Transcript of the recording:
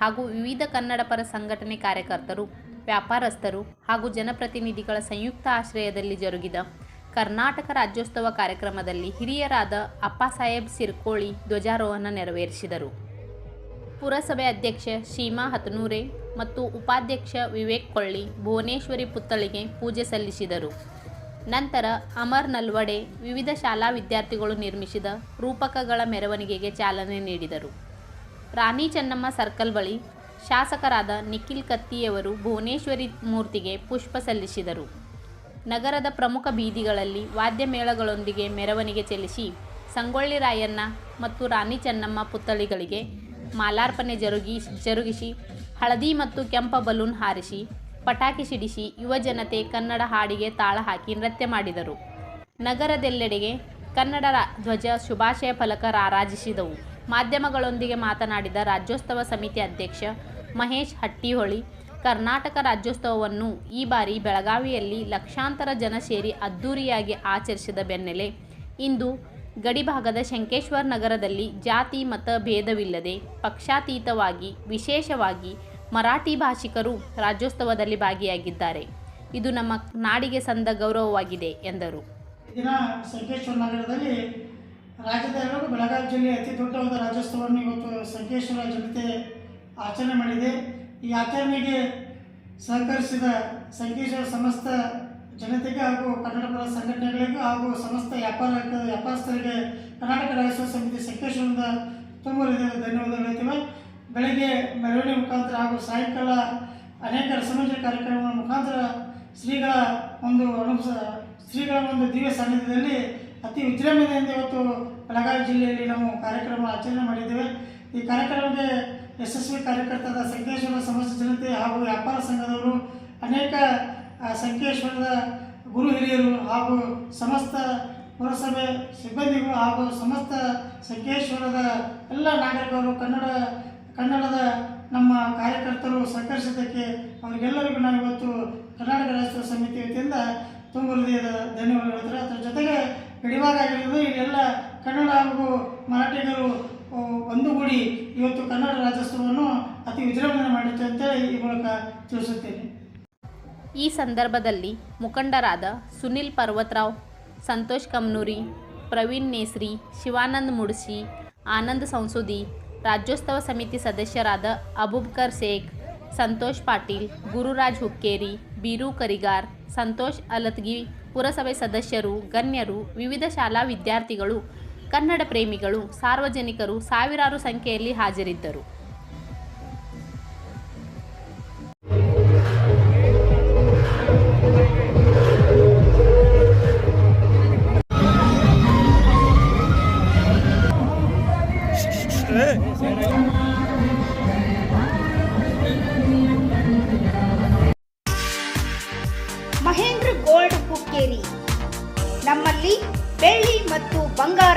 ಹಾಗೂ ವಿವಿಧ ಕನ್ನಡ ಪರ ಸಂಘಟನೆ ಕಾರ್ಯಕರ್ತರು, ವ್ಯಾಪಾರಸ್ಥರು ಹಾಗೂ ಜನಪ್ರತಿನಿಧಿಗಳ ಸಂಯುಕ್ತ ಆಶ್ರಯದಲ್ಲಿ ಜರುಗಿದ ಕರ್ನಾಟಕ ರಾಜ್ಯೋತ್ಸವ ಕಾರ್ಯಕ್ರಮದಲ್ಲಿ ಹಿರಿಯರಾದ ಅಪ್ಪಾಸಾಹೇಬ್ ಸಿರ್ಕೋಳಿ ಧ್ವಜಾರೋಹಣ ನೆರವೇರಿಸಿದರು. ಪುರಸಭೆ ಅಧ್ಯಕ್ಷ ಶೀಮಾ ಹತನೂರೆ ಮತ್ತು ಉಪಾಧ್ಯಕ್ಷ ವಿವೇಕ್ ಕೊಳ್ಳಿ ಭುವನೇಶ್ವರಿ ಪುತ್ಥಳಿಗೆ ಪೂಜೆ ಸಲ್ಲಿಸಿದರು. ನಂತರ ಅಮರ್ ನಲ್ವಡೆ ವಿವಿಧ ಶಾಲಾ ವಿದ್ಯಾರ್ಥಿಗಳು ನಿರ್ಮಿಸಿದ ರೂಪಕಗಳ ಮೆರವಣಿಗೆಗೆ ಚಾಲನೆ ನೀಡಿದರು. ರಾಣಿ ಚೆನ್ನಮ್ಮ ಸರ್ಕಲ್ ಬಳಿ ಶಾಸಕರಾದ ನಿಖಿಲ್ ಕತ್ತಿಯವರು ಭುವನೇಶ್ವರಿ ಮೂರ್ತಿಗೆ ಪುಷ್ಪ ಸಲ್ಲಿಸಿದರು. ನಗರದ ಪ್ರಮುಖ ಬೀದಿಗಳಲ್ಲಿ ವಾದ್ಯಮೇಳಗಳೊಂದಿಗೆ ಮೆರವಣಿಗೆ ಚೆಲ್ಲಿಸಿ ಸಂಗೊಳ್ಳಿ ರಾಯಣ್ಣ ಮತ್ತು ರಾಣಿ ಚೆನ್ನಮ್ಮ ಪುತ್ಥಳಿಗಳಿಗೆ ಮಾಲಾರ್ಪಣೆ ಜರುಗಿ ಜರುಗಿಸಿ ಹಳದಿ ಮತ್ತು ಕೆಂಪ ಬಲೂನ್ ಹಾರಿಸಿ ಪಟಾಕಿ ಸಿಡಿಸಿ ಯುವ ಜನತೆ ಕನ್ನಡ ಹಾಡಿಗೆ ತಾಳ ಹಾಕಿ ನೃತ್ಯ ಮಾಡಿದರು. ನಗರದೆಲ್ಲೆಡೆಗೆ ಕನ್ನಡ ಧ್ವಜ ಶುಭಾಶಯ ಫಲಕ ರಾರಾಜಿಸಿದವು. ಮಾಧ್ಯಮಗಳೊಂದಿಗೆ ಮಾತನಾಡಿದ ರಾಜ್ಯೋತ್ಸವ ಸಮಿತಿ ಅಧ್ಯಕ್ಷ ಮಹೇಶ್ ಹಟ್ಟಿಹೊಳಿ, ಕರ್ನಾಟಕ ರಾಜ್ಯೋತ್ಸವವನ್ನು ಈ ಬಾರಿ ಬೆಳಗಾವಿಯಲ್ಲಿ ಲಕ್ಷಾಂತರ ಜನ ಸೇರಿ ಅದ್ದೂರಿಯಾಗಿ ಆಚರಿಸಿದ ಬೆನ್ನಲ್ಲೇ ಇಂದು ಗಡಿಭಾಗದ ಶಂಕೇಶ್ವರ ನಗರದಲ್ಲಿ ಜಾತಿ, ಮತ ಭೇದವಿಲ್ಲದೆ ಪಕ್ಷಾತೀತವಾಗಿ ವಿಶೇಷವಾಗಿ ಮರಾಠಿ ಭಾಷಿಕರು ರಾಜ್ಯೋತ್ಸವದಲ್ಲಿ ಭಾಗಿಯಾಗಿದ್ದಾರೆ. ಇದು ನಮ್ಮ ನಾಡಿಗೆ ಸಂದ ಗೌರವವಾಗಿದೆ ಎಂದರು. ದಿನ ಸಂಕೇಶ್ವರ ನಗರದಲ್ಲಿ ರಾಜ್ಯದ ಎಲ್ಲರೂ ಬೆಳಗಾವಿ ಜಿಲ್ಲೆ ಅತಿ ದೊಡ್ಡವಾದ ರಾಜ್ಯೋತ್ಸವವನ್ನು ಇವತ್ತು ಸಂಕೇಶ್ವರ ಜನತೆ ಆಚರಣೆ ಮಾಡಿದೆ. ಈ ಆಚರಣೆಗೆ ಸಹಕರಿಸಿದ ಸಂಕೇಶ್ವರ ಸಮಸ್ತ ಜನತೆಗೆ ಹಾಗೂ ಕನ್ನಡಪರ ಸಂಘಟನೆಗಳಿಗೂ ಹಾಗೂ ಸಮಸ್ತ ವ್ಯಾಪಾರ ವ್ಯಾಪಾರಸ್ಥರಿಗೆ ಕರ್ನಾಟಕ ರಾಜ್ಯೋತ್ಸವ ಸಮಿತಿ ಸಂಕೇಶ್ವರದ ತುಂಬ ಧನ್ಯವಾದಗಳು ಹೇಳ್ತೇವೆ. ಬೆಳಗ್ಗೆ ಮೆರವಣಿಗೆ ಮುಖಾಂತರ ಹಾಗೂ ಸಾಯಂಕಾಲ ಅನೇಕ ರಸಮಂಜ ಕಾರ್ಯಕ್ರಮಗಳ ಮುಖಾಂತರ ಶ್ರೀಗಳ ಒಂದು ಅನುಭವ ಶ್ರೀಗಳ ಒಂದು ದಿವ್ಯ ಸಾನ್ನಿಧ್ಯದಲ್ಲಿ ಅತಿ ವಿಜೃಂಭಣೆಯಿಂದ ಇವತ್ತು ಬೆಳಗಾವಿ ಜಿಲ್ಲೆಯಲ್ಲಿ ನಾವು ಕಾರ್ಯಕ್ರಮ ಆಚರಣೆ ಮಾಡಿದ್ದೇವೆ. ಈ ಕಾರ್ಯಕ್ರಮಕ್ಕೆ ಯಶಸ್ವಿ ಕಾರ್ಯಕರ್ತರಾದ ಸಂಕೇಶ್ವರ ಸಮಸ್ತ ಜನತೆ ಹಾಗೂ ವ್ಯಾಪಾರ ಸಂಘದವರು, ಅನೇಕ ಸಂಕೇಶ್ವರದ ಗುರು ಹಿರಿಯರು ಹಾಗೂ ಸಮಸ್ತ ಪುರಸಭೆ ಸಿಬ್ಬಂದಿಗಳು ಹಾಗೂ ಸಮಸ್ತ ಸಂಕೇಶ್ವರದ ಎಲ್ಲ ನಾಗರಿಕರು, ಕನ್ನಡ, ಕನ್ನಡದ ನಮ್ಮ ಕಾರ್ಯಕರ್ತರು ಸಹಕರಿಸಿದ್ದಕ್ಕೆ ಅವರಿಗೆಲ್ಲರಿಗೂ ನಾವು ಇವತ್ತು ಕರ್ನಾಟಕ ರಾಜ್ಯೋತ್ಸವ ಸಮಿತಿ ವತಿಯಿಂದ ತುಂಬ ಹೃದಯದ ಧನ್ಯವಾದಗಳು. ಅದರ ಜೊತೆಗೆ ಗಡಿಭಾಗ ಇದೆಲ್ಲ ಕನ್ನಡ ಹಾಗೂ ಮರಾಠಿಗರು ಒಂದುಗೂಡಿ ಇವತ್ತು ಕನ್ನಡ ರಾಜ್ಯೋತ್ಸವವನ್ನು ಅತಿ ವಿಜೃಂಭಣೆ ಮಾಡುತ್ತೆ ಅಂತ ಈ ಮೂಲಕ ತಿಳಿಸುತ್ತೇನೆ. ಈ ಸಂದರ್ಭದಲ್ಲಿ ಮುಖಂಡರಾದ ಸುನಿಲ್ ಪರ್ವತರಾವ್, ಸಂತೋಷ್ ಕಮ್ನೂರಿ, ಪ್ರವೀಣ್ ನೇಸ್ರಿ, ಶಿವಾನಂದ್ ಮುಡ್ಸಿ, ಆನಂದ್ ಸಂಸುದಿ, ರಾಜ್ಯೋತ್ಸವ ಸಮಿತಿ ಸದಸ್ಯರಾದ ಅಬುಬ್ಕರ್ ಶೇಖ್, ಸಂತೋಷ್ ಪಾಟೀಲ್, ಗುರುರಾಜ್ ಹುಕ್ಕೇರಿ ಬೀರು ಕರಿಗಾರ್, ಸಂತೋಷ್ ಅಲತ್ಗಿ ಪುರಸಭೆ ಸದಸ್ಯರು, ಗಣ್ಯರು, ವಿವಿಧ ಶಾಲಾ ವಿದ್ಯಾರ್ಥಿಗಳು, ಕನ್ನಡ ಪ್ರೇಮಿಗಳು, ಸಾರ್ವಜನಿಕರು ಸಾವಿರಾರು ಸಂಖ್ಯೆಯಲ್ಲಿ ಹಾಜರಿದ್ದರು.